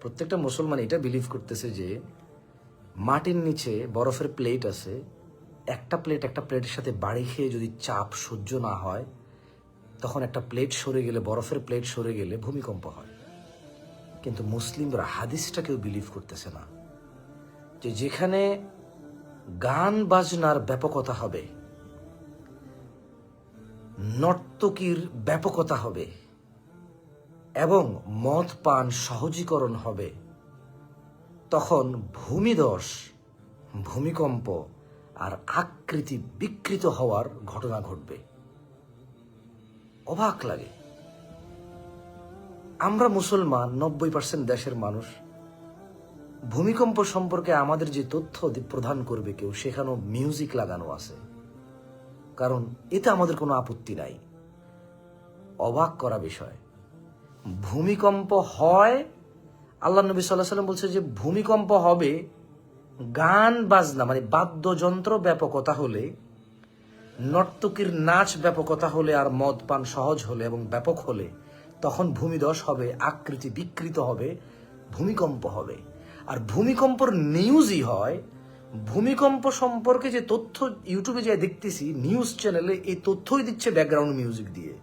প্রত্যেকটা মুসলমান এটা বিলিভ করতেছে যে মাটির নিচে বরফের প্লেট আছে, একটা প্লেট একটা প্লেটের সাথে বাড়ি খেয়ে যদি চাপ সহ্য না হয়, তখন একটা প্লেট সরে গেলে, বরফের প্লেট সরে গেলে ভূমিকম্প হয়। কিন্তু মুসলিমরা হাদিসটা কেউ বিলিভ করতেছে না যে যেখানে গান বাজনার ব্যাপকতা হবে, নর্তকীর ব্যাপকতা হবে এবং মদ পান সহজীকরণ হবে। তখন ভূমিদশ, ভূমিকম্প আর আকৃতি বিকৃত হওয়ার ঘটনা ঘটবে। অবাক লাগে। আমরা মুসলমান, নব্বই পার্সেন্ট দেশের মানুষ। ভূমিকম্প সম্পর্কে আমাদের যে তথ্য প্রদান করবে কেউ, সেখানেও মিউজিক লাগানো আছে। কারণ এতে আমাদের কোনো আপত্তি নাই। অবাক করা বিষয়। ভূমিকম্প হয়, আল্লাহ নবী সাল্লাহ সাল্লাম বলছে যে ভূমিকম্প হবে গান বাজনা মানে বাদ্যযন্ত্র ব্যাপকতা হলে, নর্তকীর নাচ ব্যাপকতা হলে আর মদ পান সহজ হলে এবং ব্যাপক হলে, তখন ভূমিদশ হবে, আকৃতি বিকৃত হবে, ভূমিকম্প হবে। আর ভূমিকম্পর নিউজই হয়, ভূমিকম্প সম্পর্কে যে তথ্য ইউটিউবে যে দেখতেছি নিউজ চ্যানেলে এই তথ্যই দিচ্ছে ব্যাকগ্রাউন্ড মিউজিক দিয়ে।